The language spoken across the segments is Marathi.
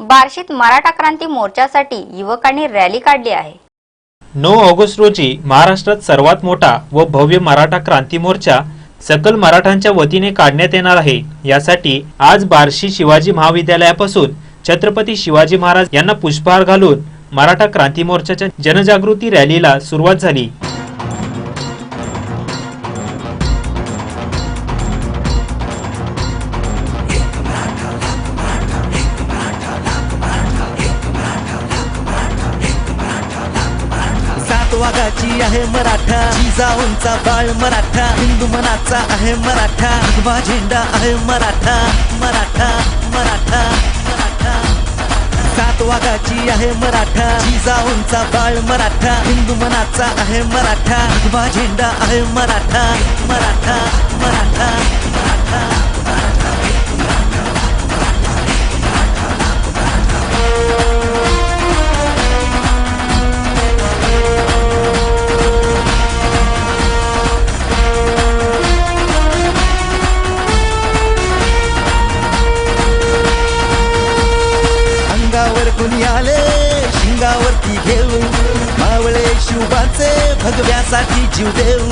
बार्शीत मराठा क्रांती मोर्चासाठी युवकांनी रॅली काढली आहे. नऊ ऑगस्ट रोजी महाराष्ट्रात सर्वात मोठा व भव्य मराठा क्रांती मोर्चा सकल मराठांच्या वतीने काढण्यात येणार आहे. यासाठी आज बार्शी शिवाजी महाविद्यालयापासून छत्रपती शिवाजी महाराज यांना पुष्पहार घालून मराठा क्रांती मोर्चाच्या जनजागृती रॅलीला सुरुवात झाली. सात आहे मराठा. जिजाऊंचा बाळ मराठा. हिंदू मनाचा आहे मराठा. हिरवा झेंडा आहे मराठा. मराठा मराठा मराठा सात वाघाची आहे मराठा. जिजाऊंचा बाळ मराठा. हिंदू मनाचा आहे मराठा. हिरवा झेंडा आहे मराठा. मराठा मराठा मराठा. घेऊ मावळे शिवबाचे भगव्यासाठी जीव देऊ.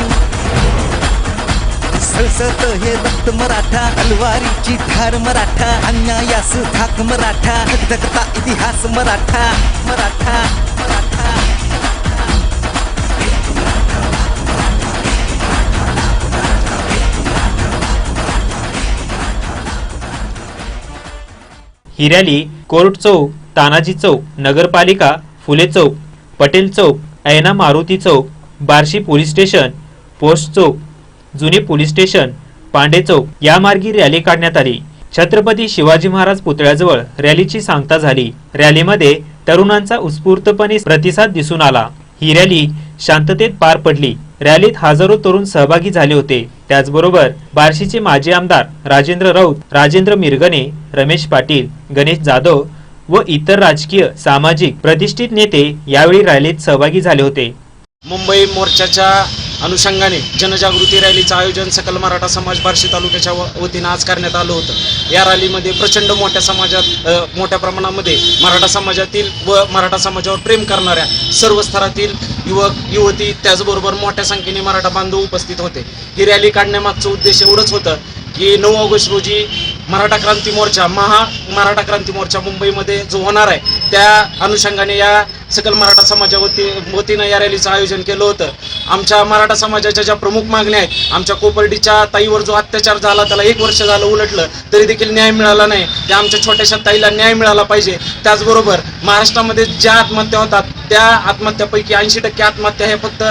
सळसत हे रक्त मराठा अलवारीची धार मराठा अन्यायास धाक मराठा धगधगता इतिहास मराठा मराठा मराठा. ही रॅली कोर्ट चौक तानाजी चौक नगरपालिका फुले चौक पटेल चौक ऐना मारुती चौक बार्शी पोलीस स्टेशन पोस्ट चौक जुने पोलीस स्टेशन पांडे चौक या मार्गी रॅली काढण्यात आली. छत्रपती शिवाजी महाराज पुतळ्याजवळ रॅलीची सांगता झाली. रॅलीमध्ये तरुणांचा उत्स्फूर्तपणे प्रतिसाद दिसून आला. ही रॅली शांततेत पार पडली. रॅलीत हजारो तरुण सहभागी झाले होते. त्याचबरोबर बार्शीचे माजी आमदार राजेंद्र राऊत राजेंद्र मिरगणे रमेश पाटील गणेश जाधव व इतर राजकीय सामाजिक प्रतिष्ठित नेते यावेळी रॅलीत सहभागी झाले होते. मुंबई मोर्चाच्या अनुषंगाने जनजागृती रॅलीचं आयोजन सकल मराठा समाज बार्शी तालुक्याच्या व- वतीनं आज करण्यात आलं होतं. या रॅलीमध्ये प्रचंड मोठ्या समाजात मोठ्या प्रमाणामध्ये मराठा समाजातील व मराठा समाजावर प्रेम करणाऱ्या सर्व स्तरातील युवक युवती त्याचबरोबर मोठ्या संख्येने मराठा बांधव उपस्थित होते. ही रॅली काढण्यामागचं उद्देश एवढंच होतं की नऊ ऑगस्ट रोजी मराठा क्रांती मोर्चा महा मराठा क्रांती मोर्चा मुंबईमध्ये जो होणार आहे त्या अनुषंगाने या सकल मराठा समाजावती वतीनं या रॅलीचं आयोजन केलं होतं. आमच्या मराठा समाजाच्या ज्या प्रमुख मागण्या आहेत आमच्या कोपर्डीच्या ताईवर जो अत्याचार झाला त्याला एक वर्ष झालं उलटलं तरी देखील न्याय मिळाला नाही. त्या आमच्या छोट्याशा ताईला न्याय मिळाला पाहिजे. त्याचबरोबर महाराष्ट्रामध्ये ज्या आत्महत्या होतात त्या आत्महत्यापैकी ऐंशी टक्के आत्महत्या हे फक्त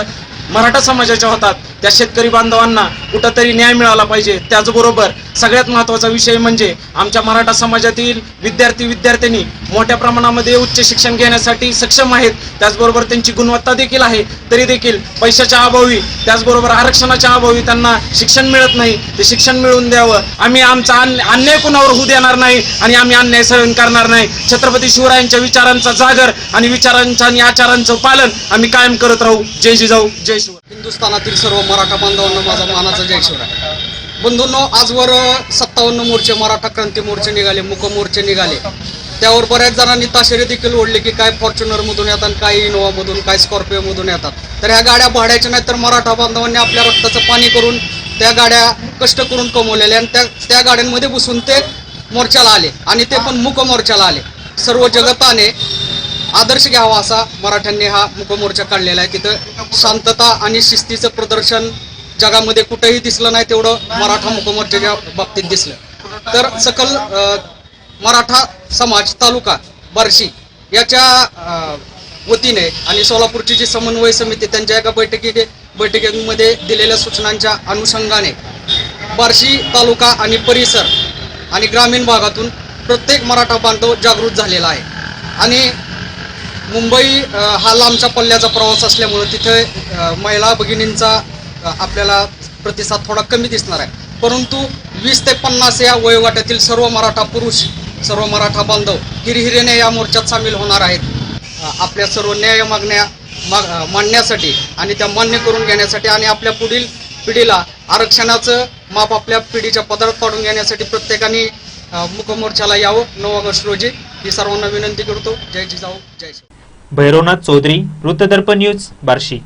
मराठा समाजाच्या होतात. त्या शेतकरी बांधवांना कुठंतरी न्याय मिळाला पाहिजे. त्याचबरोबर सगळ्यात महत्त्वाचा विषय म्हणजे आमच्या मराठा समाजातील विद्यार्थी विद्यार्थिनी मोठ्या प्रमाणामध्ये उच्च शिक्षण घेण्यासाठी सक्षम आहेत. त्याचबरोबर त्यांची गुणवत्ता देखील आहे. तरी देखील पैशाच्या अभावी त्याचबरोबर आरक्षणाच्या अभावी त्यांना शिक्षण मिळत नाही. ते शिक्षण मिळवून द्यावं. आम्ही आमचा अन्य- अन्याय कुणावर होऊ देणार नाही आणि आम्ही अन्याय सहन करणार नाही. छत्रपती शिवरायांच्या विचारांचा जागर आणि विचारांचं आणि आचारांचं पालन आम्ही कायम करत राहू. जय जिजाऊ जय शिवराय. हिंदुस्थानातील सर्व मराठा बांधवांना माझा मानाचा जय आहे. बंधूंनो आजवर सत्तावन्न मोर्चे मराठा क्रांती मोर्चे निघाले मुक मोर्चे निघाले. त्यावर बऱ्याच जणांनी ताशेरे देखील ओढले की काय फॉर्च्युनरमधून येतात काय इनोवामधून काय स्कॉर्पिओमधून येतात. तर ह्या गाड्या भाड्याच्या नाही तर मराठा बांधवांनी आपल्या रक्ताचं पाणी करून त्या गाड्या कष्ट करून कमवलेल्या आणि त्या त्या गाड्यांमध्ये बसून ते मोर्चाला आले आणि ते पण मुक मोर्चाला आले. सर्व जगताने आदर्श घ्यावा असा मराठ्यांनी हा मुकमोर्चा काढलेला आहे. तिथं शांतता आणि शिस्तीचं प्रदर्शन जगामध्ये कुठेही दिसलं नाही तेवढं मराठा मुकमोर्चाच्या बाबतीत दिसलं. तर सकल मराठा समाज तालुका बार्शी याच्या वतीने आणि सोलापूरची जी समन्वय समिती त्यांच्या एका बैठकी बैठकीमध्ये दिलेल्या सूचनांच्या अनुषंगाने बार्शी तालुका आणि परिसर आणि ग्रामीण भागातून प्रत्येक मराठा बांधव जागृत झालेला आहे. आणि मुंबई हा लांबच्या पल्ल्याचा प्रवास असल्यामुळं तिथे महिला भगिनींचा आपल्याला प्रतिसाद थोडा कमी दिसणार आहे. परंतु वीस ते पन्नास या वयोगटातील सर्व मराठा पुरुष सर्व मराठा बांधव हिरहिरेने या मोर्चात सामील होणार आहेत. आपल्या सर्व न्याय मागण्या माग मांडण्यासाठी आणि त्या मान्य करून घेण्यासाठी आणि आपल्या पुढील पिढीला आरक्षणाचं माप आपल्या पिढीच्या पदरात पाडून घेण्यासाठी प्रत्येकाने मुखमोर्चाला यावं. नऊ ऑगस्ट रोजी ही सर्वांना विनंती करतो. जय जिजाऊ जय शिव. भैरवनाथ चौधरी वृत्तदर्पण न्यूज बार्शी.